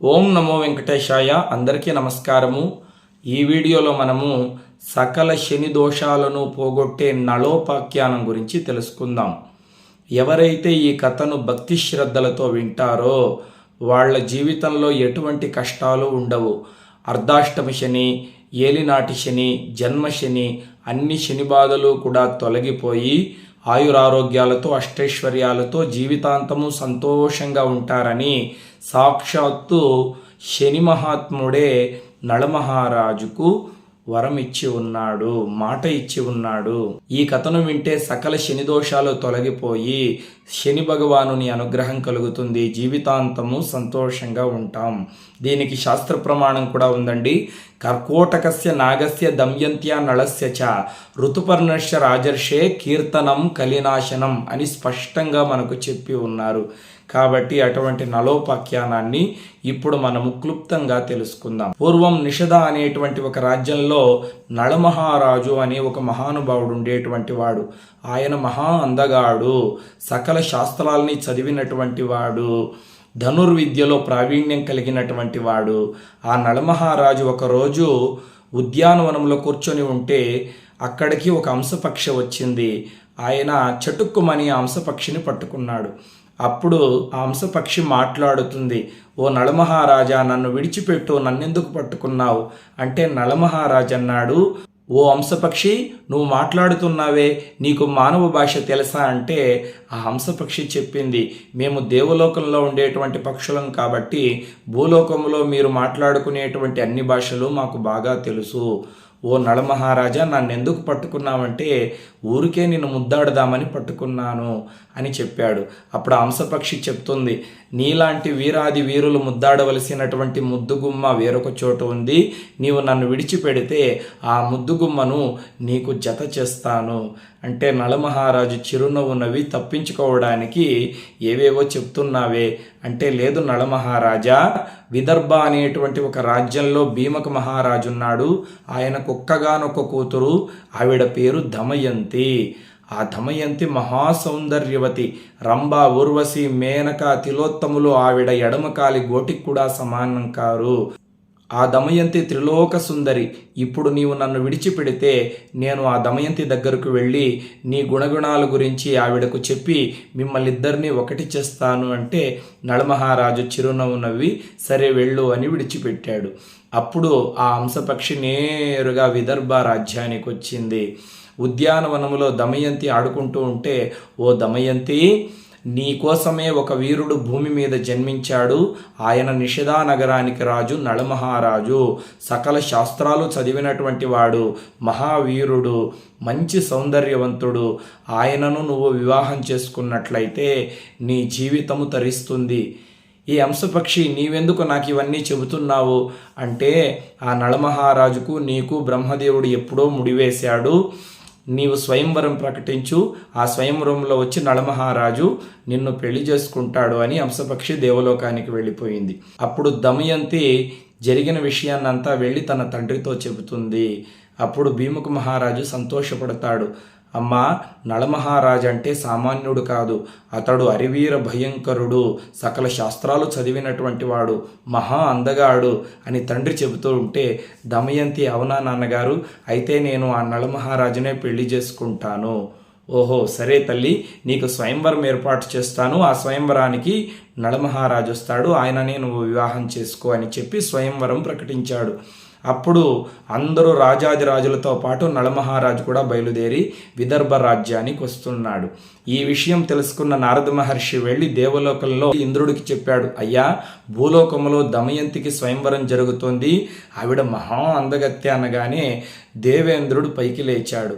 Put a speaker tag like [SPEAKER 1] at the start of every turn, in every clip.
[SPEAKER 1] ఓం నమో వెంకటేశాయ అందరికీ నమస్కారము. ఈ వీడియోలో మనము సకల శని దోషాలను పోగొట్టే నళోపాఖ్యానం గురించి తెలుసుకుందాం. ఎవరైతే ఈ కథను భక్తి శ్రద్ధలతో వింటారో వాళ్ళ జీవితంలో ఎటువంటి కష్టాలు ఉండవు. అర్ధాష్టమి శని ఏలినాటి శని జన్మ శని అన్ని శని బాధలు కూడా తొలగిపోయి ఆయురారోగ్యాలతో అష్టైశ్వర్యాలతో జీవితాంతము సంతోషంగా ఉంటారని సాక్షాత్తు శని మహాత్ముడే నళమహారాజుకు వరం ఇచ్చి ఉన్నాడు మాట ఇచ్చి ఉన్నాడు. ఈ కథను వింటే సకల శని దోషాలు తొలగిపోయి శని భగవానుని అనుగ్రహం కలుగుతుంది. జీవితాంతము సంతోషంగా ఉంటాం. దీనికి శాస్త్ర ప్రమాణం కూడా ఉందండి. కర్కోటకస్య నాగస్య దమ్యంత్య నళస్య చ. ఋతుపర్ణశ రాజర్షే కీర్తనం కలినాశనం అని స్పష్టంగా మనకు చెప్పి ఉన్నారు. కాబట్టి అటువంటి నలోపాఖ్యానాన్ని ఇప్పుడు మనము క్లుప్తంగా తెలుసుకుందాం. పూర్వం నిషధ అనేటువంటి ఒక రాజ్యంలో నళమహారాజు అనే ఒక మహానుభావుడు ఉండేటువంటి వాడు. ఆయన మహా అందగాడు. సకల శాస్త్రాల్ని చదివినటువంటి వాడు. ధనుర్విద్యలో ప్రావీణ్యం కలిగినటువంటి వాడు. ఆ నళమహారాజు ఒకరోజు ఉద్యానవనంలో కూర్చొని ఉంటే అక్కడికి ఒక అంశపక్షి వచ్చింది. ఆయన చటుక్కుమని ఆ అంశపక్షిని పట్టుకున్నాడు. అప్పుడు ఆ అంశపక్షి మాట్లాడుతుంది ఓ నళమహారాజా నన్ను విడిచిపెట్టు నన్నెందుకు పట్టుకున్నావు? అంటే నళమహారాజు అన్నాడు ఓ హంసపక్షి నువ్వు మాట్లాడుతున్నావే నీకు మానవ భాష తెలుసా? అంటే ఆ హంసపక్షి చెప్పింది మేము దేవలోకంలో ఉండేటువంటి పక్షులం కాబట్టి భూలోకంలో మీరు మాట్లాడుకునేటువంటి అన్ని భాషలు మాకు బాగా తెలుసు. ఓ నళమహారాజా నన్ను ఎందుకు పట్టుకున్నావంటే ఊరికే నిన్ను ముద్దాడదామని పట్టుకున్నాను అని చెప్పాడు. అప్పుడు హంసపక్షి చెప్తుంది నీలాంటి వీరాది వీరులు ముద్దాడవలసినటువంటి ముద్దుగుమ్మ వేరొక చోట ఉంది. నీవు నన్ను విడిచిపెడితే ఆ ముద్దుగుమ్మను నీకు జత చేస్తాను. అంటే నలమహారాజు చిరునవ్వు నవ్వి తప్పించుకోవడానికి ఏవేవో చెప్తున్నావే. అంటే లేదు నలమహారాజా విదర్భ అనేటువంటి ఒక రాజ్యంలో భీమక మహారాజు ఉన్నాడు ఆయనకు ఒక్కగానొక్క కూతురు. ఆవిడ పేరు దమయంతి. ఆ దమయంతి మహాసౌందర్యవతి రంభ ఊర్వశి మేనక తిలోత్తములు ఆవిడ ఎడమకాలి గోటికి కూడా సమానం కారు. ఆ దమయంతి త్రిలోక సుందరి ఇప్పుడు నీవు నన్ను విడిచిపెడితే నేను ఆ దమయంతి దగ్గరకు వెళ్ళి నీ గుణగుణాల గురించి ఆవిడకు చెప్పి మిమ్మల్ని ఇద్దరిని ఒకటి చేస్తాను అంటే నళమహారాజు చిరునవ్వు నవ్వి సరే వెళ్ళు అని విడిచిపెట్టాడు. అప్పుడు ఆ హంసపక్షి నేరుగా విదర్భ రాజ్యానికి వచ్చింది ఉద్యానవనములో దమయంతి ఆడుకుంటూ ఉంటే ఓ దమయంతి నీ కోసమే ఒక వీరుడు భూమి మీద జన్మించాడు. ఆయన నిషిదా నగరానికి రాజు నళమహారాజు. సకల శాస్త్రాలు చదివినటువంటి వాడు మహావీరుడు మంచి సౌందర్యవంతుడు. ఆయనను నువ్వు వివాహం చేసుకున్నట్లయితే నీ జీవితము తరిస్తుంది. ఈ అంశపక్షి నీవెందుకు నాకు ఇవన్నీ చెబుతున్నావు? అంటే ఆ నళమహారాజుకు నీకు బ్రహ్మదేవుడు ఎప్పుడో ముడివేశాడు. నీవు స్వయంవరం ప్రకటించు. ఆ స్వయంవరంలో వచ్చి నళమహారాజు నిన్ను పెళ్ళి చేసుకుంటాడు అని అంశపక్షి దేవలోకానికి వెళ్ళిపోయింది. అప్పుడు దమయంతి జరిగిన విషయాన్నంతా వెళ్ళి తన తండ్రితో చెబుతుంది. అప్పుడు భీముఖ మహారాజు సంతోషపడతాడు. అమ్మా నళమహారాజు అంటే సామాన్యుడు కాదు. అతడు అరివీర భయంకరుడు. సకల శాస్త్రాలు చదివినటువంటి వాడు. మహా అందగాడు అని తండ్రి చెబుతూ ఉంటే దమయంతి అవునా నాన్నగారు? అయితే నేను ఆ నళమహారాజునే పెళ్ళి చేసుకుంటాను. ఓహో సరే తల్లి నీకు స్వయంవరం ఏర్పాటు చేస్తాను. ఆ స్వయంవరానికి నళమహారాజు వస్తాడు ఆయననే నువ్వు వివాహం చేసుకో అని చెప్పి స్వయంవరం ప్రకటించాడు. అప్పుడు అందరూ రాజాదిరాజులతో పాటు నళమహారాజు కూడా బయలుదేరి విదర్భ రాజ్యానికి వస్తున్నాడు. ఈ విషయం తెలుసుకున్న నారద మహర్షి వెళ్ళి దేవలోకంలో ఇంద్రుడికి చెప్పాడు అయ్యా భూలోకంలో దమయంతికి స్వయంవరం జరుగుతోంది. ఆవిడ మహా అందగత్య అనగానే దేవేంద్రుడు పైకి లేచాడు.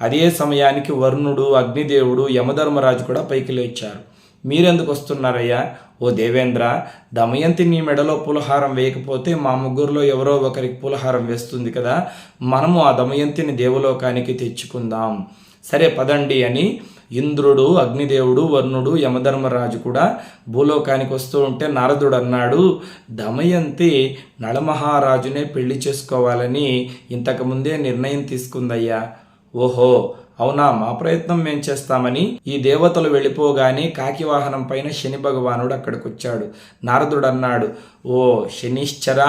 [SPEAKER 1] అదే సమయానికి వరుణుడు అగ్నిదేవుడు యమధర్మరాజు కూడా పైకి లేచారు. మీరెందుకు వస్తున్నారయ్యా? ఓ దేవేంద్ర దమయంతి నీ మెడలో పులహారం వేయకపోతే మా ముగ్గురులో ఎవరో ఒకరికి పులహారం వేస్తుంది కదా మనము ఆ దమయంతిని దేవలోకానికి తెచ్చుకుందాం. సరే పదండి అని ఇంద్రుడు అగ్నిదేవుడు వర్ణుడు యమధర్మరాజు కూడా భూలోకానికి వస్తూ ఉంటే నారదుడు అన్నాడు దమయంతి నళమహారాజునే పెళ్ళి చేసుకోవాలని ఇంతకుముందే నిర్ణయం తీసుకుందయ్యా. ఓహో అవునా మా ప్రయత్నం మేం చేస్తామని ఈ దేవతలు వెళ్ళిపోగానే కాకివాహనం పైన శని భగవానుడు అక్కడికి వచ్చాడు నారదుడు అన్నాడు ఓ శనిశ్చర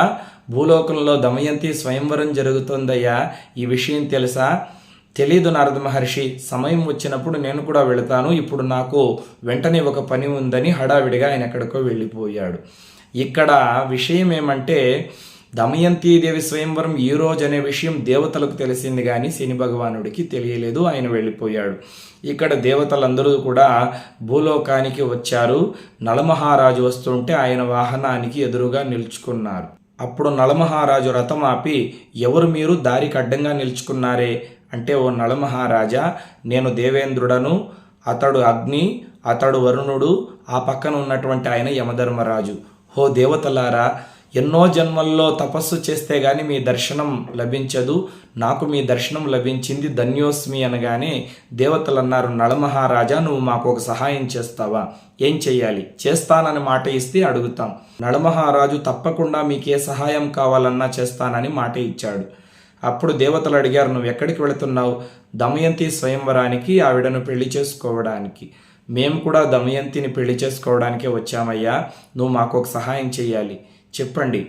[SPEAKER 1] భూలోకంలో దమయంతి స్వయంవరం జరుగుతుందయ్యా ఈ విషయం తెలుసా? తెలీదు నారద మహర్షి సమయం వచ్చినప్పుడు నేను కూడా వెళతాను ఇప్పుడు నాకు వెంటనే ఒక పని ఉందని హడావిడిగా ఆయన ఎక్కడికో వెళ్ళిపోయాడు. ఇక్కడ విషయం ఏమంటే దమయంతీదేవి స్వయంవరం ఈ రోజు అనే విషయం దేవతలకు తెలిసింది కానీ శని భగవానుడికి తెలియలేదు. ఆయన వెళ్ళిపోయాడు. ఇక్కడ దేవతలందరూ కూడా భూలోకానికి వచ్చారు. నలమహారాజు వస్తుంటే ఆయన వాహనానికి ఎదురుగా నిల్చుకున్నారు. అప్పుడు నలమహారాజు రథం ఆపి ఎవరు మీరు? దారికి అడ్డంగా నిల్చుకున్నారే. అంటే ఓ నలమహారాజా నేను దేవేంద్రుడను అతడు అగ్ని అతడు వరుణుడు ఆ పక్కన ఉన్నటువంటి ఆయన యమధర్మరాజు. హో దేవతలారా ఎన్నో జన్మల్లో తపస్సు చేస్తే గాని మీ దర్శనం లభించదు. నాకు మీ దర్శనం లభించింది ధన్యోస్మి అనగానే దేవతలు అన్నారు నళమహారాజా నువ్వు మాకు ఒక సహాయం చేస్తావా? ఏం చెయ్యాలి? చేస్తానని మాట ఇస్తే అడుగుతాం. నళమహారాజు తప్పకుండా మీకే సహాయం కావాలన్నా చేస్తానని మాట ఇచ్చాడు. అప్పుడు దేవతలు అడిగారు నువ్వు ఎక్కడికి వెళుతున్నావు? దమయంతి స్వయంవరానికి ఆవిడను పెళ్ళి చేసుకోవడానికి. మేము కూడా దమయంతిని పెళ్ళి చేసుకోవడానికే వచ్చామయ్యా. నువ్వు మాకు ఒక సహాయం చేయాలి చెప్పండి.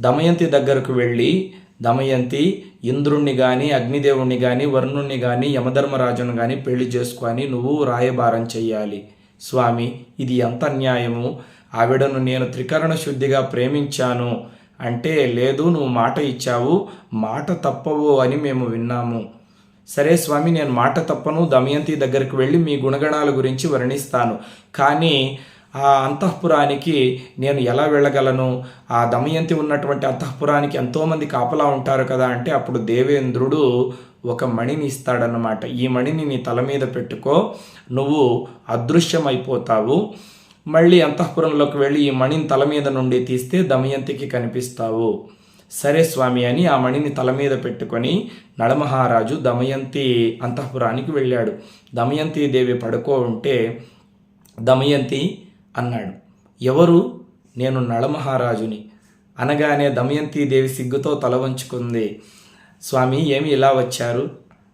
[SPEAKER 1] దమయంతి దగ్గరకు వెళ్ళి దమయంతి ఇంద్రుణ్ణి కానీ అగ్నిదేవుణ్ణి కానీ వరుణుణ్ణి కానీ యమధర్మరాజును కానీ పెళ్ళి చేసుకొని నువ్వు రాయబారం చెయ్యాలి. స్వామి ఇది ఎంత అన్యాయము? ఆవిడను నేను త్రికరణ శుద్ధిగా ప్రేమించాను. అంటే లేదు నువ్వు మాట ఇచ్చావు. మాట తప్పవు అని మేము విన్నాము. సరే స్వామి నేను మాట తప్పను. దమయంతి దగ్గరికి వెళ్ళి మీ గుణగణాల గురించి వర్ణిస్తాను. కానీ ఆ అంతఃపురానికి నేను ఎలా వెళ్ళగలను? ఆ దమయంతి ఉన్నటువంటి అంతఃపురానికి ఎంతోమంది కాపలా ఉంటారు కదా అంటే అప్పుడు దేవేంద్రుడు ఒక మణిని ఇస్తాడన్నమాట. ఈ మణిని నీ తల మీద పెట్టుకో. నువ్వు అదృశ్యమైపోతావు. మళ్ళీ అంతఃపురంలోకి వెళ్ళి ఈ మణిని తల మీద నుండి తీస్తే దమయంతికి కనిపిస్తావు. సరే స్వామి అని ఆ మణిని తల మీద పెట్టుకొని నడమహారాజు దమయంతి అంతఃపురానికి వెళ్ళాడు. దమయంతి దేవి పడుకో ఉంటే దమయంతి అన్నాడు. ఎవరు? నేను నళమహారాజుని అనగానే దమయంతి దేవి సిగ్గుతో తల వంచుకుంది. స్వామి ఏమి ఇలా వచ్చారు?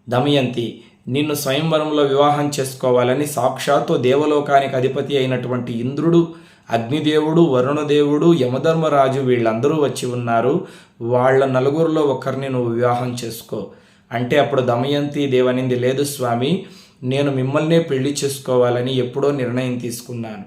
[SPEAKER 1] దమయంతి నిన్ను స్వయంవరంలో వివాహం చేసుకోవాలని సాక్షాత్తు దేవలోకానికి అధిపతి అయినటువంటి ఇంద్రుడు అగ్నిదేవుడు వరుణదేవుడు యమధర్మరాజు వీళ్ళందరూ వచ్చి ఉన్నారు. వాళ్ళ నలుగురిలో ఒకరిని నువ్వు వివాహం చేసుకో. అంటే అప్పుడు దమయంతి దేవనింది లేదు స్వామి నేను మిమ్మల్నే పెళ్ళి చేసుకోవాలని ఎప్పుడో నిర్ణయం తీసుకున్నాను.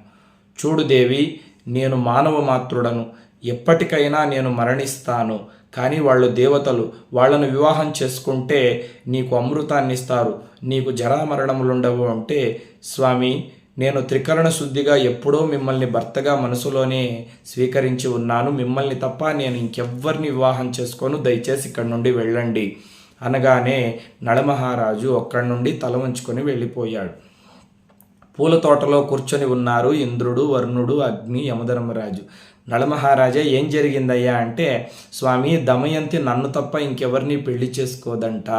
[SPEAKER 1] చూడు దేవి నేను మానవ మాతృడను. ఎప్పటికైనా నేను మరణిస్తాను. కానీ వాళ్ళు దేవతలు. వాళ్ళను వివాహం చేసుకుంటే నీకు అమృతాన్ని ఇస్తారు నీకు జరామరణములుండవు అంటే స్వామి నేను త్రికరణ శుద్ధిగా ఎప్పుడో మిమ్మల్ని భర్తగా మనసులోనే స్వీకరించి ఉన్నాను. మిమ్మల్ని తప్ప నేను ఇంకెవ్వరిని వివాహం చేసుకోను. దయచేసి ఇక్కడి నుండి వెళ్ళండి. అనగానే నళమహారాజు అక్కడి నుండి తల వంచుకొని వెళ్ళిపోయాడు. పూల తోటలో కూర్చొని ఉన్నారు ఇంద్రుడు వరుణుడు అగ్ని యమధర్మరాజు. నళమహారాజా ఏం జరిగిందయ్యా అంటే స్వామి దమయంతి నన్ను తప్ప ఇంకెవరిని పెళ్ళి చేసుకోదంట.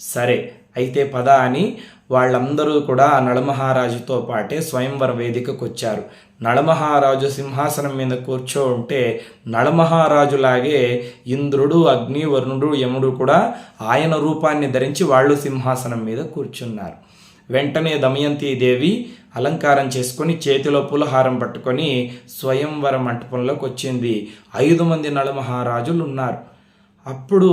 [SPEAKER 1] సరే అయితే పద అని వాళ్ళందరూ కూడా ఆ నళమహారాజుతో పాటే స్వయంవర వేదికకు వచ్చారు నళమహారాజు సింహాసనం మీద కూర్చో ఉంటే నళమహారాజులాగే ఇంద్రుడు అగ్ని వరుణుడు యముడు కూడా ఆయన రూపాన్ని ధరించి వాళ్ళు సింహాసనం మీద కూర్చున్నారు. వెంటనే దమయంతి దేవి అలంకారం చేసుకొని చేతిలో పులహారం పట్టుకొని స్వయంవర మంటపంలోకి వచ్చింది ఐదు మంది నళమహారాజులు ఉన్నారు అప్పుడు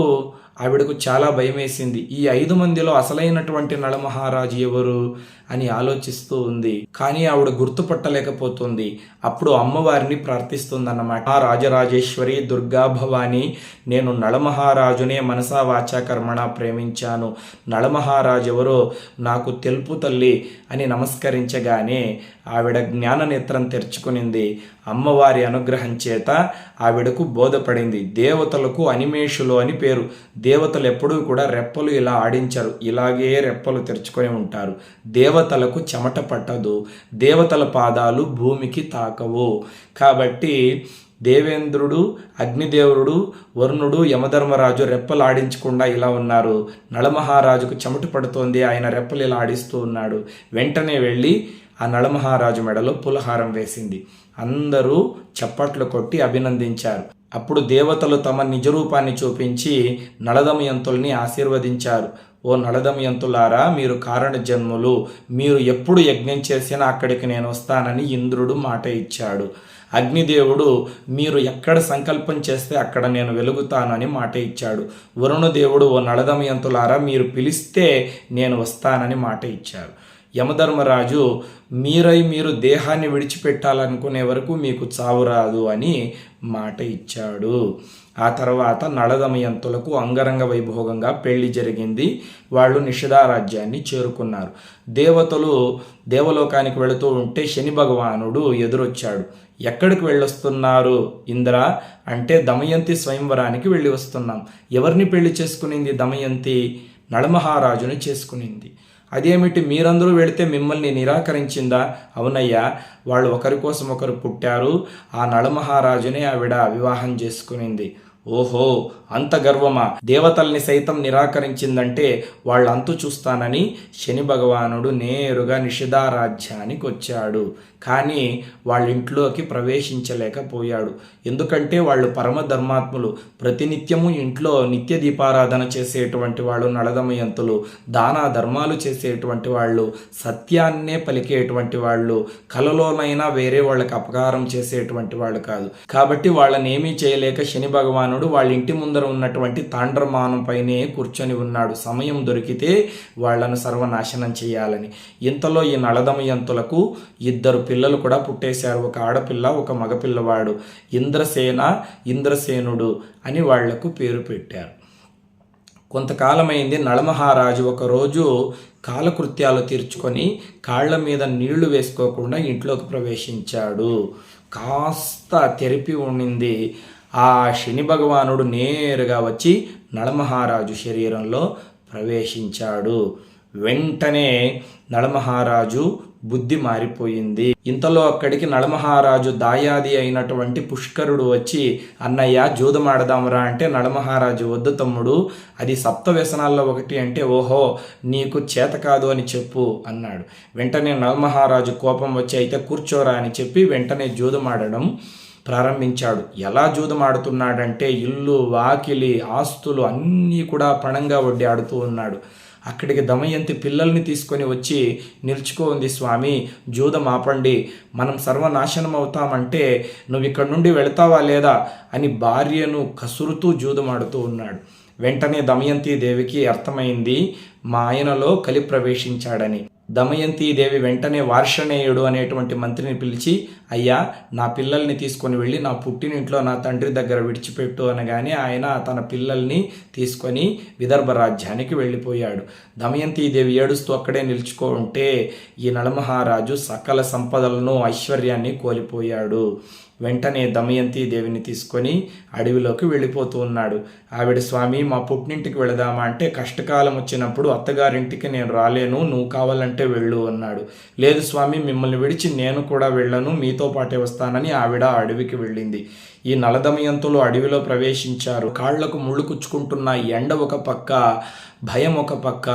[SPEAKER 1] ఆవిడకు చాలా భయం వేసింది ఈ ఐదు మందిలో అసలైనటువంటి నళమహారాజు ఎవరు అని ఆలోచిస్తూ ఉంది. కానీ ఆవిడ గుర్తుపట్టలేకపోతుంది. అప్పుడు అమ్మవారిని ప్రార్థిస్తుందన్నమాట. ఆ రాజరాజేశ్వరి దుర్గా భవాని నేను నళమహారాజునే మనసా వాచా కర్మణ ప్రేమించాను. నళమహారాజు ఎవరో నాకు తెలుపు తల్లి అని నమస్కరించగానే ఆవిడ జ్ఞాన నేత్రం తెరుచుకునింది. అమ్మవారి అనుగ్రహం చేత ఆవిడకు బోధపడింది. దేవతలకు అనిమేషులు అని పేరు. దేవతలు ఎప్పుడూ కూడా రెప్పలు ఇలా ఆడించరు. ఇలాగే రెప్పలు తెరుచుకొని ఉంటారు. దేవతలకు చెమట పట్టదు. దేవతల పాదాలు భూమికి తాకవు. కాబట్టి దేవేంద్రుడు అగ్నిదేవుడు వరుణుడు యమధర్మరాజు రెప్పలు ఆడించకుండా ఇలా ఉన్నారు. నళమహారాజుకు చెమట పడుతోంది. ఆయన రెప్పలు ఇలా ఆడిస్తూ ఉన్నాడు. వెంటనే వెళ్ళి ఆ నళమహారాజు మెడలో పులహారం వేసింది. అందరూ చప్పట్లు కొట్టి అభినందించారు. అప్పుడు దేవతలు తమ నిజరూపాన్ని చూపించి నళదమయంతుల్ని ఆశీర్వదించారు. ఓ నలదమయంతులారా మీరు కారణ జన్ములు మీరు ఎప్పుడు యజ్ఞం చేసినా అక్కడికి నేను వస్తానని ఇంద్రుడు మాట ఇచ్చాడు. అగ్నిదేవుడు మీరు ఎక్కడ సంకల్పం చేస్తే అక్కడ నేను వెలుగుతానని మాట ఇచ్చాడు. వరుణదేవుడు ఓ నలదమయంతులారా మీరు పిలిస్తే నేను వస్తానని మాట ఇచ్చారు యమధర్మరాజు మీరై మీరు దేహాన్ని విడిచిపెట్టాలనుకునే వరకు మీకు చావు రాదు అని మాట ఇచ్చాడు. ఆ తర్వాత నళదమయంతులకు అంగరంగ వైభోగంగా పెళ్ళి జరిగింది. వాళ్ళు నిషిధారాజ్యాన్ని చేరుకున్నారు. దేవతలు దేవలోకానికి వెళుతూ ఉంటే శని భగవానుడు ఎదురొచ్చాడు. ఎక్కడికి వెళ్ళొస్తున్నారు ఇంద్ర? అంటే దమయంతి స్వయంవరానికి వెళ్ళి వస్తున్నాం. ఎవరిని పెళ్ళి చేసుకునింది దమయంతి? నళమహారాజుని చేసుకునింది. అదేమిటి? మీరందరూ వెళితే మిమ్మల్ని నిరాకరించిందా? అవునయ్యా వాళ్ళు ఒకరి కోసం ఒకరు పుట్టారు. ఆ నళమహారాజునే ఆవిడ వివాహం చేసుకునింది. ఓహో అంత గర్వమా? దేవతల్ని సైతం నిరాకరించిందంటే వాళ్ళ అంతు చూస్తానని శని భగవానుడు నేరుగా నిషిధారాజ్యానికి వచ్చాడు కానీ వాళ్ళ ఇంట్లోకి ప్రవేశించలేకపోయాడు. ఎందుకంటే వాళ్ళు పరమ ధర్మాత్ములు ప్రతినిత్యము ఇంట్లో నిత్య దీపారాధన చేసేటువంటి వాళ్ళు నళదమయంతులు దాన ధర్మాలు చేసేటువంటి వాళ్ళు సత్యాన్నే పలికేటువంటి వాళ్ళు కలలోనైనా వేరే వాళ్ళకి అపకారం చేసేటువంటి వాళ్ళు కాదు. కాబట్టి వాళ్ళని ఏమీ చేయలేక శని భగవానుడు వాళ్ళ ఇంటి ముందర ఉన్నటువంటి తాండ్రమానం పైనే కూర్చొని ఉన్నాడు. సమయం దొరికితే వాళ్ళను సర్వనాశనం చేయాలని. ఇంతలో ఈ నళదమయంతులకు ఇద్దరు పిల్లలు కూడా పుట్టేశారు. ఒక ఆడపిల్ల ఒక మగపిల్లవాడు. ఇంద్రసేన ఇంద్రసేనుడు అని వాళ్ళకు పేరు పెట్టారు. కొంతకాలమైంది నళమహారాజు ఒకరోజు కాలకృత్యాలు తీర్చుకొని కాళ్ళ మీద నీళ్ళు వేసుకోకుండా ఇంట్లోకి ప్రవేశించాడు. కాస్త తెరిపి ఉండింది. ఆ శని భగవానుడు నేరుగా వచ్చి నళమహారాజు శరీరంలో ప్రవేశించాడు. వెంటనే నళమహారాజు బుద్ధి మారిపోయింది. ఇంతలో అక్కడికి నళమహారాజు దాయాది అయినటువంటి పుష్కరుడు వచ్చి అన్నయ్య జూదమాడదామురా అంటే నళమహారాజు వద్దు తమ్ముడు అది సప్త వ్యసనాల్లో ఒకటి అంటే ఓహో నీకు చేత కాదు అని చెప్పు అన్నాడు. వెంటనే నళమహారాజు కోపం వచ్చి అయితే కూర్చోరా అని చెప్పి వెంటనే జూదమాడడం ప్రారంభించాడు. ఎలా జూదమాడుతున్నాడంటే ఇల్లు వాకిలి ఆస్తులు అన్నీ కూడా పణంగా వడ్డీ ఆడుతూ ఉన్నాడు. అక్కడికి దమయంతి పిల్లల్ని తీసుకొని వచ్చి నిల్చుకోంది స్వామి జూదం ఆపండి. మనం సర్వనాశనం అవుతామంటే నువ్వు ఇక్కడ నుండి వెళతావా లేదా అని భార్యను కసురుతూ జూదమాడుతూ ఉన్నాడు. వెంటనే దమయంతి దేవికి అర్థమైంది మా ఆయనలో కలి ప్రవేశించాడని దమయంతీదేవి వెంటనే వార్షణేయుడు అనేటువంటి మంత్రిని పిలిచి అయ్యా నా పిల్లల్ని తీసుకొని వెళ్ళి నా పుట్టినింట్లో నా తండ్రి దగ్గర విడిచిపెట్టు అనగానే ఆయన తన పిల్లల్ని తీసుకొని విదర్భ రాజ్యానికి వెళ్ళిపోయాడు. దమయంతీదేవి ఏడుస్తూ అక్కడే నిలుచుకో ఉంటే ఈ నలమహారాజు సకల సంపదలను ఐశ్వర్యాన్ని కోల్పోయాడు. వెంటనే దమయంతి దేవిని తీసుకొని అడవిలోకి వెళ్ళిపోతూ ఉన్నాడు. ఆవిడ స్వామి మా పుట్టింటికి వెళదామా అంటే కష్టకాలం వచ్చినప్పుడు అత్తగారింటికి నేను రాలేను నువ్వు కావాలంటే వెళ్ళు అన్నాడు. లేదు స్వామి మిమ్మల్ని విడిచి నేను కూడా వెళ్ళను మీతో పాటే వస్తానని ఆవిడ అడవికి వెళ్ళింది. ఈ నలదమయంతులు అడవిలో ప్రవేశించారు. కాళ్ళకు ముళ్ళు కుచ్చుకుంటున్న ఎండ ఒక పక్క భయం ఒక పక్క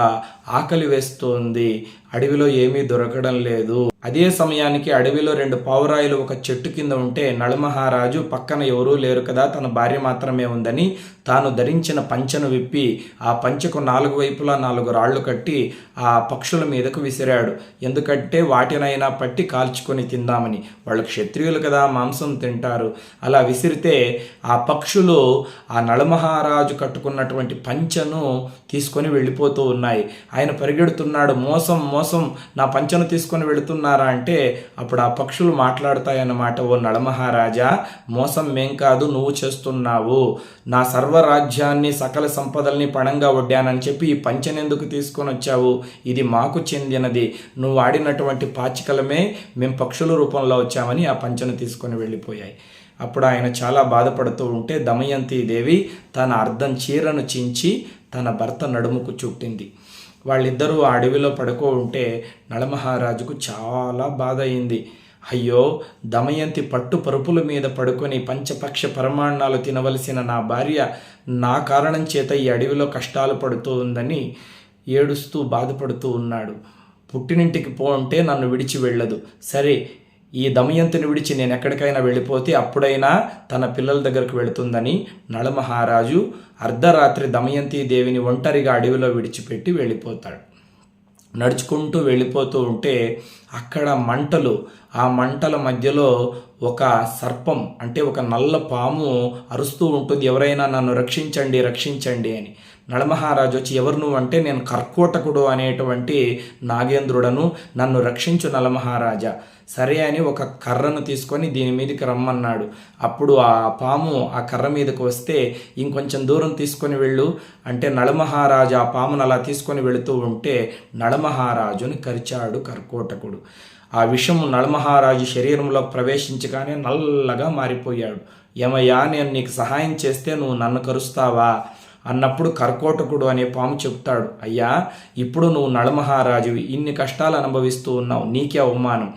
[SPEAKER 1] ఆకలి వేస్తోంది. అడవిలో ఏమీ దొరకడం లేదు. అదే సమయానికి అడవిలో రెండు పావురాయిలు ఒక చెట్టు కింద ఉంటే నళమహారాజు పక్కన ఎవరూ లేరు కదా తన భార్య మాత్రమే ఉందని తాను ధరించిన పంచను విప్పి ఆ పంచకు నాలుగు వైపులా నాలుగు రాళ్ళు కట్టి ఆ పక్షుల మీదకు విసిరాడు. ఎందుకంటే వాటినైనా పట్టి కాల్చుకొని తిందామని. వాళ్ళు క్షత్రియులు కదా మాంసం తింటారు. అలా విసిరితే ఆ పక్షులు ఆ నళమహారాజు కట్టుకున్నటువంటి పంచను తీసుకొని వెళ్ళిపోతూ ఉన్నాయి. ఆయన పరిగెడుతున్నాడు మోసం మోసం నా పంచను తీసుకొని వెళుతున్నారా? అంటే అప్పుడు ఆ పక్షులు మాట్లాడతాయన్నమాట ఓ నళమహారాజా మోసం మేం కాదు నువ్వు చేస్తున్నావు. నా సర్వ సర్వరాజ్యాన్ని సకల సంపదల్ని పణంగా వడ్డానని చెప్పి ఈ పంచనెందుకు తీసుకొని వచ్చావు? ఇది మాకు చెందినది. నువ్వు ఆడినటువంటి పాచికలమే మేము పక్షుల రూపంలో వచ్చామని ఆ పంచను తీసుకొని వెళ్ళిపోయాయి. అప్పుడు ఆయన చాలా బాధపడుతూ ఉంటే దమయంతి దేవి తన అర్ధం చీరను చించి తన భర్త నడుముకు చుట్టింది వాళ్ళిద్దరూ ఆ అడవిలో పడుకో ఉంటే నళమహారాజుకు చాలా బాధ అయింది. అయ్యో దమయంతి పట్టు పరుపుల మీద పడుకొని పంచపక్ష పరమాణాలు తినవలసిన నా భార్య నా కారణం చేత ఈ అడవిలో కష్టాలు పడుతూ ఉందని ఏడుస్తూ బాధపడుతూ ఉన్నాడు. పుట్టినింటికి పో అంటే నన్ను విడిచి వెళ్ళదు. సరే ఈ దమయంతిని విడిచి నేను ఎక్కడికైనా వెళ్ళిపోతే అప్పుడైనా తన పిల్లల దగ్గరకు వెళుతుందని నళమహారాజు అర్ధరాత్రి దమయంతి దేవిని ఒంటరిగా అడవిలో విడిచిపెట్టి వెళ్ళిపోతాడు. నడుచుకుంటూ వెళ్ళిపోతూ ఉంటే అక్కడ మంటలు ఆ మంటల మధ్యలో ఒక సర్పం అంటే ఒక నల్ల పాము అరుస్తూ ఉంటుంది ఎవరైనా నన్ను రక్షించండి రక్షించండి అని. నళమహారాజు వచ్చి ఎవరు నువ్వు అంటే నేను కర్కోటకుడు అనేటువంటి నాగేంద్రుడను నన్ను రక్షించు నలమహారాజా. సరే అని ఒక కర్రను తీసుకొని దీని మీదకి రమ్మన్నాడు. అప్పుడు ఆ పాము ఆ కర్ర మీదకి వస్తే ఇంకొంచెం దూరం తీసుకొని వెళ్ళు. అంటే నళమహారాజు ఆ పామును అలా తీసుకొని వెళుతూ ఉంటే నళమహారాజుని కరిచాడు కర్కోటకుడు. ఆ విషము నళమహారాజు శరీరంలో ప్రవేశించగానే నల్లగా మారిపోయాడు. ఏమయ్యా నేను నీకు సహాయం చేస్తే నువ్వు నన్ను కరుస్తావా? అన్నప్పుడు కర్కోటకుడు అనే పాము చెప్తాడు. అయ్యా ఇప్పుడు నువ్వు నళమహారాజువి ఇన్ని కష్టాలు అనుభవిస్తూ ఉన్నావు. నీకే అవమానం.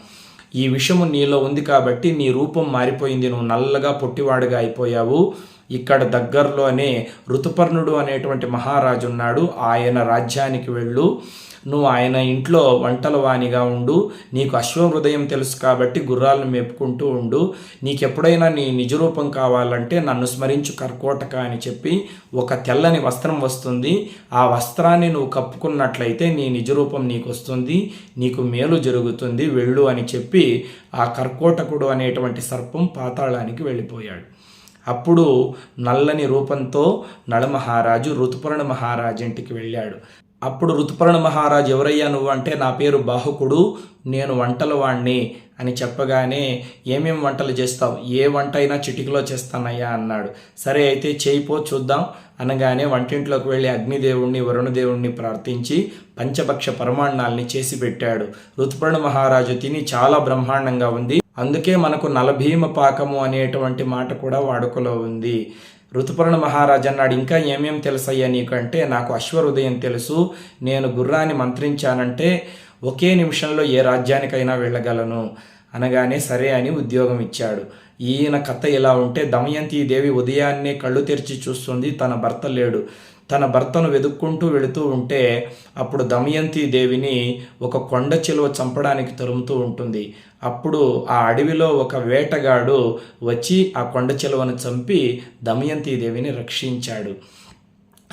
[SPEAKER 1] ఈ విషము నీలో ఉంది కాబట్టి నీ రూపం మారిపోయింది. నువ్వు నల్లగా పొట్టివాడుగా అయిపోయావు. ఇక్కడ దగ్గరలోనే ఋతుపర్ణుడు అనేటువంటి మహారాజు ఉన్నాడు ఆయన రాజ్యానికి వెళ్ళు. నువ్వు ఆయన ఇంట్లో వంటల వాణిగా ఉండు నీకు అశ్వహృదయం తెలుసు కాబట్టి గుర్రాలను మేపుకుంటూ ఉండు. నీకెప్పుడైనా నీ నిజరూపం కావాలంటే నన్ను స్మరించు కర్కోటక అని చెప్పి ఒక తెల్లని వస్త్రం వస్తుంది. ఆ వస్త్రాన్ని నువ్వు కప్పుకున్నట్లయితే నీ నిజరూపం నీకు వస్తుంది నీకు మేలు జరుగుతుంది వెళ్ళు అని చెప్పి ఆ కర్కోటకుడు అనేటువంటి సర్పం పాతాళానికి వెళ్ళిపోయాడు. అప్పుడు నల్లని రూపంతో నళమహారాజు ఋతుపర్ణ మహారాజు ఇంటికి వెళ్ళాడు. అప్పుడు ఋతుపర్ణ మహారాజు ఎవరయ్యా నువ్వు అంటే నా పేరు బాహుకుడు నేను వంటల వాణ్ణి అని చెప్పగానే ఏమేం వంటలు చేస్తావు? ఏ వంట అయినా చిటికలో చేస్తానయ్యా అన్నాడు. సరే అయితే చేయిపో చూద్దాం అనగానే వంటింట్లోకి వెళ్ళి అగ్నిదేవుణ్ణి వరుణదేవుణ్ణి ప్రార్థించి పంచపక్ష పరమాణాల్ని చేసి పెట్టాడు. ఋతుపర్ణ మహారాజు తిని చాలా బ్రహ్మాండంగా ఉంది. అందుకే మనకు నలభీమ పాకము అనేటువంటి మాట కూడా వాడుకలో ఉంది. ఋతుపర్ణ మహారాజు అన్నాడు ఇంకా ఏమేం తెలుసయ్యా నీకంటే? నాకు అశ్వహృదయం తెలుసు. నేను గుర్రాన్ని మంత్రించానంటే ఒకే నిమిషంలో ఏ రాజ్యానికైనా వెళ్ళగలను. అనగానే సరే అని ఉద్యోగం ఇచ్చాడు. ఈయన కథ ఇలా ఉంటే దమయంతి దేవి ఉదయాన్నే కళ్ళు తెరిచి చూస్తుంది తన భర్త లేడు. తన భర్తను వెతుక్కుంటూ వెళుతూ ఉంటే అప్పుడు దమయంతి దేవిని ఒక కొండ చెలువ చంపడానికి తరుముతూ ఉంటుంది. అప్పుడు ఆ అడవిలో ఒక వేటగాడు వచ్చి ఆ కొండ చెలువను చంపి దమయంతి దేవిని రక్షించాడు.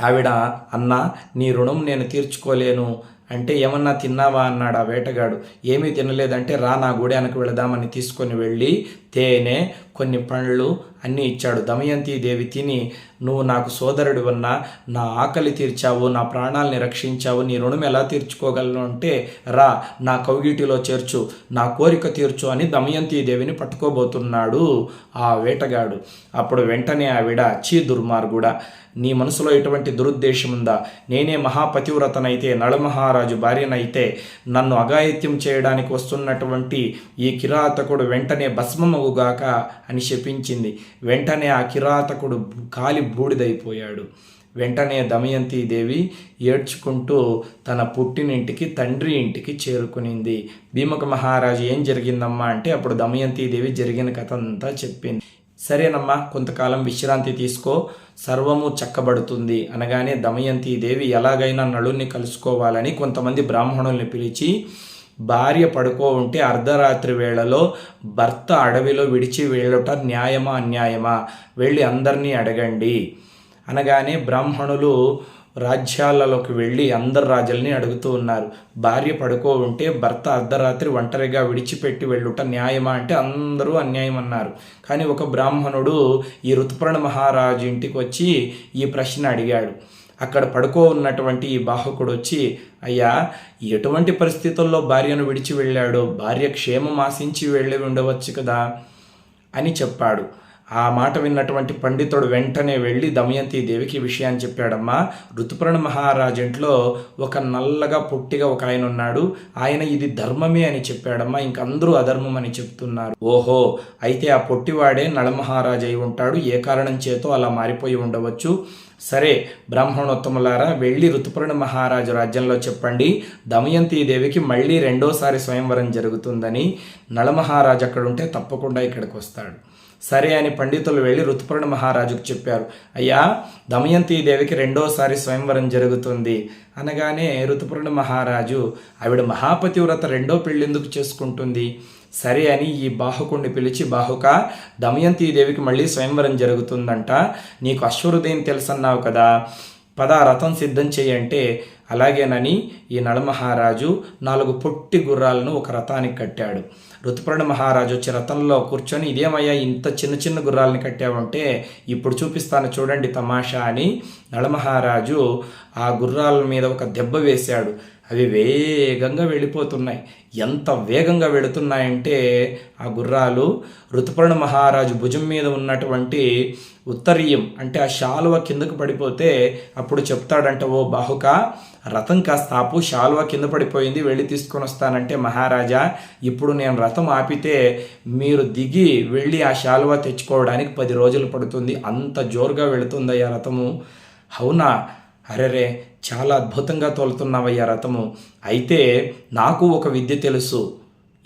[SPEAKER 1] ఆవిడ అన్న నీ రుణం నేను తీర్చుకోలేను. అంటే ఏమన్నా తిన్నావా? అన్నాడు ఆ వేటగాడు. ఏమీ తినలేదంటే రా నా గుడానికి వెళదామని తీసుకొని వెళ్ళి తేనె కొన్ని పండ్లు అన్నీ ఇచ్చాడు. దమయంతి దేవి తిని నువ్వు నాకు సోదరుడు ఉన్నా నా ఆకలి తీర్చావు నా ప్రాణాలని రక్షించావు నీ రుణం ఎలా తీర్చుకోగలను అంటే రా నా కౌగిటిలో చేర్చు నా కోరిక తీర్చు అని దమయంతి దేవిని పట్టుకోబోతున్నాడు ఆ వేటగాడు. అప్పుడు వెంటనే ఆవిడ చీ దుర్మార్గుడా నీ మనసులో ఎటువంటి దురుద్దేశం ఉందా? నేనే మహాపతివ్రతనైతే నళమహారాజు భార్యనైతే నన్ను అఘాయిత్యం చేయడానికి వస్తున్నటువంటి ఈ కిరాతకుడు వెంటనే భస్మమగుగాక అని శపించింది. వెంటనే ఆ కిరాతకుడు కాలి బూడిదైపోయాడు. వెంటనే దమయంతి దేవి ఏడ్చుకుంటూ తన పుట్టినింటికి తండ్రి ఇంటికి చేరుకునింది. భీమక మహారాజు ఏం జరిగిందమ్మా అంటే అప్పుడు దమయంతి దేవి జరిగిన కథ అంతా చెప్పింది. సరేనమ్మా కొంతకాలం విశ్రాంతి తీసుకో సర్వము చక్కబడుతుంది అనగానే దమయంతి దేవి ఎలాగైనా నలుని కలుసుకోవాలని కొంతమంది బ్రాహ్మణుల్ని పిలిచి భార్య పడుకో ఉంటే అర్ధరాత్రి వేళలో భర్త అడవిలో విడిచి వెళ్ళుట న్యాయమా అన్యాయమా? వెళ్ళి అందరినీ అడగండి. అనగానే బ్రాహ్మణులు రాజ్యాలలోకి వెళ్ళి అందరు రాజుల్ని అడుగుతూ ఉన్నారు. భార్య పడుకో ఉంటే భర్త అర్ధరాత్రి ఒంటరిగా విడిచిపెట్టి వెళ్ళుట న్యాయమా అంటే అందరూ అన్యాయం అన్నారు. కానీ ఒక బ్రాహ్మణుడు ఈ ఋతుపర్ణ మహారాజు ఇంటికి వచ్చి ఈ ప్రశ్న అడిగాడు. అక్కడ పడుకో ఉన్నటువంటి ఈ బాహకుడు వచ్చి అయ్యా ఎటువంటి పరిస్థితుల్లో భార్యను విడిచి వెళ్ళాడో భార్య క్షేమం ఆశించి వెళ్ళి ఉండవచ్చు కదా? అని చెప్పాడు. ఆ మాట విన్నటువంటి పండితుడు వెంటనే వెళ్ళి దమయంతి దేవికి విషయాన్ని చెప్పాడమ్మా. ఋతుపర్ణ మహారాజు ఇంట్లో ఒక నల్లగా పొట్టిగా ఒక ఆయన ఉన్నాడు. ఆయన ఇది ధర్మమే అని చెప్పాడమ్మా. ఇంకందరూ అధర్మం అని చెప్తున్నారు. ఓహో అయితే ఆ పొట్టివాడే నళమహారాజు అయి ఉంటాడు. ఏ కారణం చేతో అలా మారిపోయి ఉండవచ్చు? సరే బ్రాహ్మణోత్తములారా వెళ్ళి ఋతుపర్ణ మహారాజు రాజ్యంలో చెప్పండి. దమయంతి దేవికి మళ్ళీ రెండోసారి స్వయంవరం జరుగుతుందని నళమహారాజు అక్కడ ఉంటే తప్పకుండా ఇక్కడికి వస్తాడు. సరే అని పండితులు వెళ్ళి ఋతుపర్ణ మహారాజుకు చెప్పారు. అయ్యా దమయంతి దేవికి రెండోసారి స్వయంవరం జరుగుతుంది. అనగానే ఋతుపర్ణ మహారాజు ఆవిడ మహాపతివ్రత రెండో పెళ్ళెందుకు చేసుకుంటుంది? సరే అని ఈ బాహుకుణ్ణి పిలిచి బాహుక దమయంతి దేవికి మళ్ళీ స్వయంవరం జరుగుతుందంట. నీకు అశ్వరుదయం తెలుసన్నావు కదా? పద రథం సిద్ధం చేయంటే అలాగేనని ఈ నలమహారాజు నాలుగు పొట్టి గుర్రాలను ఒక రథానికి కట్టాడు. ఋతుపర్ణ మహారాజు వచ్చి రథంలో కూర్చొని ఇదేమయ్యా ఇంత చిన్న చిన్న గుర్రాలని కట్టావంటే ఇప్పుడు చూపిస్తాను చూడండి తమాషా అని నళమహారాజు ఆ గుర్రాల మీద ఒక దెబ్బ వేశాడు. అవి వేగంగా వెళ్ళిపోతున్నాయి. ఎంత వేగంగా వెళుతున్నాయంటే ఆ గుర్రాలు ఋతుపర్ణ మహారాజు భుజం మీద ఉన్నటువంటి ఉత్తరీయం అంటే ఆ శాలువ కిందకు పడిపోతే అప్పుడు చెప్తాడంట ఓ బాహుక రథం కాస్త ఆపు శాలువ కింద పడిపోయింది వెళ్ళి తీసుకొని వస్తానంటే మహారాజా ఇప్పుడు నేను రథం ఆపితే మీరు దిగి వెళ్ళి ఆ శాలువ తెచ్చుకోవడానికి పది రోజులు పడుతుంది అంత జోరుగా వెళుతుందయ్యా రథము. అవునా అరెరే చాలా అద్భుతంగా తోలుతున్నావయ్యా రథము. అయితే నాకు ఒక విద్య తెలుసు.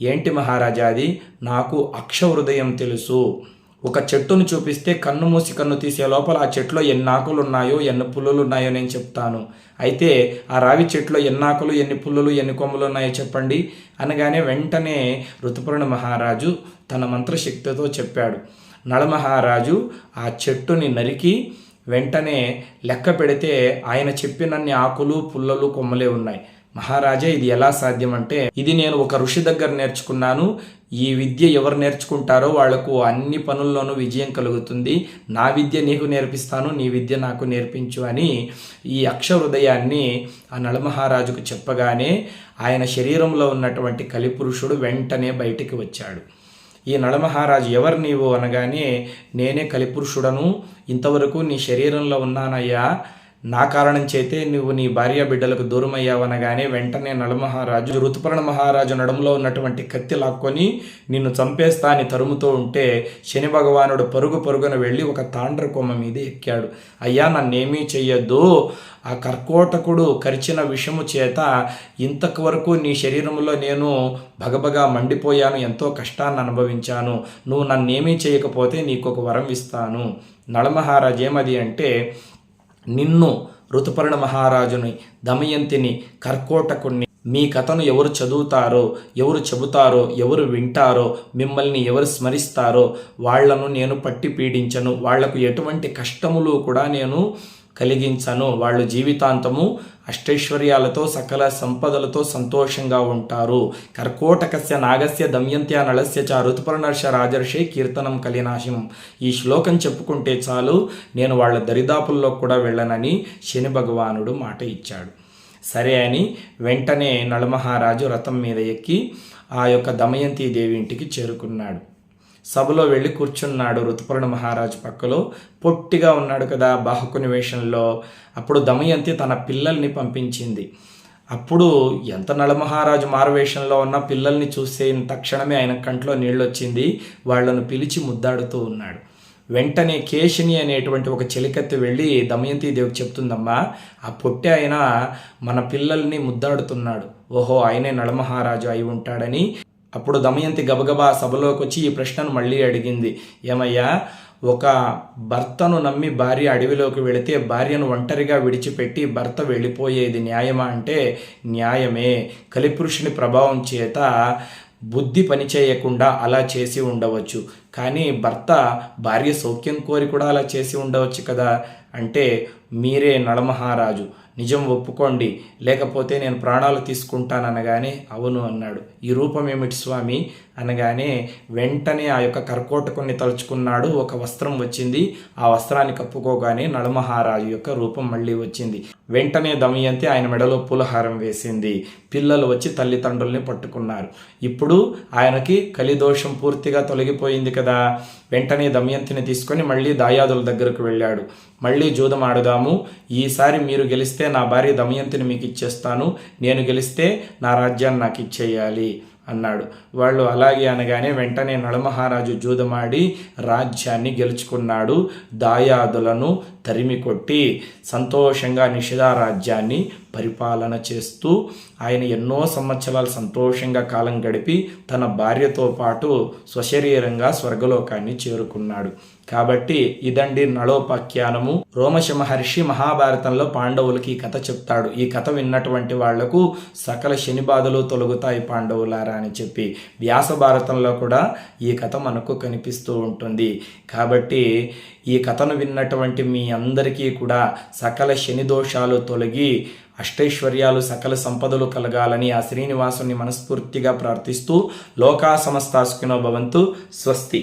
[SPEAKER 1] ఏంటి మహారాజా అది? నాకు అక్ష హృదయం తెలుసు. ఒక చెట్టును చూపిస్తే కన్ను మూసి కన్ను తీసే లోపల ఆ చెట్లో ఎన్ని ఆకులు ఉన్నాయో ఎన్ని పుల్లలు ఉన్నాయో నేను చెప్తాను. అయితే ఆ రావి చెట్లో ఎన్ని ఆకులు ఎన్ని పుల్లలు ఎన్ని కొమ్మలు ఉన్నాయో చెప్పండి. అనగానే వెంటనే ఋతుపర్ణ మహారాజు తన మంత్రశక్తితో చెప్పాడు. నళమహారాజు ఆ చెట్టుని నరికి వెంటనే లెక్క పెడితే ఆయన చెప్పినన్ని ఆకులు పుల్లలు కొమ్మలే ఉన్నాయి. మహారాజా ఇది ఎలా సాధ్యం అంటే ఇది నేను ఒక ఋషి దగ్గర నేర్చుకున్నాను. ఈ విద్య ఎవరు నేర్చుకుంటారో వాళ్ళకు అన్ని పనుల్లోనూ విజయం కలుగుతుంది. నా విద్య నీకు నేర్పిస్తాను నీ విద్య నాకు నేర్పించు అని ఈ అక్షహృదయాన్ని ఆ నలమహారాజుకు చెప్పగానే ఆయన శరీరంలో ఉన్నటువంటి కలిపురుషుడు వెంటనే బయటికి వచ్చాడు. ఈ నళమహారాజు ఎవరు నీవు అనగానే నేనే కలిపురుషుడను. ఇంతవరకు నీ శరీరంలో ఉన్నానయ్యా. నా కారణం చేతే నువ్వు నీ భార్య బిడ్డలకు దూరం అయ్యావనగానే వెంటనే నలమహారాజు ఋతుపర్ణ మహారాజు నడుములో ఉన్నటువంటి కత్తి లాక్కొని నిన్ను చంపేస్తా అని తరుముతూ ఉంటే శని భగవానుడు పరుగు పరుగున వెళ్ళి ఒక తాండ్ర కొమ్మ మీద ఎక్కాడు. అయ్యా నన్నేమీ చెయ్యొద్దు. ఆ కర్కోటకుడు కరిచిన విషము చేత ఇంతవరకు నీ శరీరంలో నేను భగభగా మండిపోయాను ఎంతో కష్టాన్ని అనుభవించాను. నువ్వు నన్నేమీ చేయకపోతే నీకు ఒక వరం ఇస్తాను. నళమహారాజు ఏమది అంటే నిన్ను ఋతుపర్ణ మహారాజుని దమయంతిని కర్కోటకుణ్ణి మీ కథను ఎవరు చదువుతారో ఎవరు చెబుతారో ఎవరు వింటారో మిమ్మల్ని ఎవరు స్మరిస్తారో వాళ్ళను నేను పట్టి పీడించను వాళ్ళకు ఎటువంటి కష్టములు కూడా నేను కలిగించను వాళ్ళు జీవితాంతము అష్టైశ్వర్యాలతో సకల సంపదలతో సంతోషంగా ఉంటారు. కర్కోటకస్య నాగస్య దమ్యంత్య నళస్య చ ఋతుపర్ణర్ష రాజర్షి కీర్తనం కలినాశం ఈ శ్లోకం చెప్పుకుంటే చాలు నేను వాళ్ళ దరిదాపుల్లో కూడా వెళ్ళనని శని భగవానుడు మాట ఇచ్చాడు. సరే అని వెంటనే నళమహారాజు రథం మీద ఎక్కి ఆ యొక్క దమయంతి దేవి ఇంటికి చేరుకున్నాడు. సభలో వెళ్ళి కూర్చున్నాడు ఋతుపర్ణ మహారాజు పక్కలో. పొట్టిగా ఉన్నాడు కదా బాహుకుని వేషంలో అప్పుడు దమయంతి తన పిల్లల్ని పంపించింది. అప్పుడు ఎంత నలమహారాజు మారువేషంలో ఉన్న పిల్లల్ని చూసే తక్షణమే ఆయన కంట్లో నీళ్ళు వచ్చింది వాళ్ళను పిలిచి ముద్దాడుతూ ఉన్నాడు. వెంటనే కేశిని అనేటువంటి ఒక చెలికత్తె వెళ్ళి దమయంతి దేవుకి చెప్తుందమ్మా ఆ పొట్టి ఆయన మన పిల్లల్ని ముద్దాడుతున్నాడు. ఓహో ఆయనే నలమహారాజు అయి ఉంటాడని అప్పుడు దమయంతి గబగబా సభలోకి వచ్చి ఈ ప్రశ్నను మళ్ళీ అడిగింది. ఏమయ్యా ఒక భర్తను నమ్మి భార్య అడవిలోకి వెళితే భార్యను ఒంటరిగా విడిచిపెట్టి భర్త వెళ్ళిపోయేది న్యాయమా అంటే న్యాయమే. కలిపురుషుని ప్రభావం చేత బుద్ధి పనిచేయకుండా అలా చేసి ఉండవచ్చు. కానీ భర్త భార్య సౌఖ్యం కోరి కూడా అలా చేసి ఉండవచ్చు కదా? అంటే మీరే నళమహారాజు. నిజం ఒప్పుకోండి లేకపోతే నేను ప్రాణాలు తీసుకుంటాననగానే అవును అన్నాడు. ఈ రూపం ఏమిటి స్వామి? అనగానే వెంటనే ఆ యొక్క కర్కోటకుని తలుచుకున్నాడు ఒక వస్త్రం వచ్చింది. ఆ వస్త్రాన్ని కప్పుకోగానే నళమహారాజు యొక్క రూపం మళ్ళీ వచ్చింది. వెంటనే దమయంతి ఆయన మెడలో పూలహారం వేసింది. పిల్లలు వచ్చి తల్లిదండ్రుల్ని పట్టుకున్నారు. ఇప్పుడు ఆయనకి కలిదోషం పూర్తిగా తొలగిపోయింది కదా. వెంటనే దమయంతిని తీసుకొని మళ్ళీ దాయాదుల దగ్గరకు వెళ్ళాడు. మళ్ళీ జూదం ఆడుదాము. ఈసారి మీరు గెలిస్తే నా భార్య దమయంతిని మీకు ఇచ్చేస్తాను. నేను గెలిస్తే నా రాజ్యాన్ని నాకు ఇచ్చేయాలి. అన్నాడు. వాళ్ళు అలాగే అనగానే వెంటనే నళమహారాజు జూదమాడి రాజ్యాన్ని గెలుచుకున్నాడు. దాయాదులను తరిమి కొట్టి సంతోషంగా నిషిధ రాజ్యాన్ని పరిపాలన చేస్తూ ఆయన ఎన్నో సంవత్సరాలు సంతోషంగా కాలం గడిపి తన భార్యతో పాటు స్వశరీరంగా స్వర్గలోకాన్ని చేరుకున్నాడు. కాబట్టి ఇదండి నళోపాఖ్యానము. రోమశ మహర్షి మహాభారతంలో పాండవులకి ఈ కథ చెప్తాడు. ఈ కథ విన్నటువంటి వాళ్ళకు సకల శని బాధలు తొలగుతాయి పాండవులారా అని చెప్పి. వ్యాస భారతంలో కూడా ఈ కథ మనకు కనిపిస్తూ ఉంటుంది. కాబట్టి ఈ కథను విన్నటువంటి మీ అందరికీ కూడా సకల శని దోషాలు తొలగి అష్టైశ్వర్యాలు సకల సంపదలు కలగాలని ఆ శ్రీనివాసుని మనస్ఫూర్తిగా ప్రార్థిస్తూ లోకా సమస్తాసుకినో భవంతు. స్వస్తి.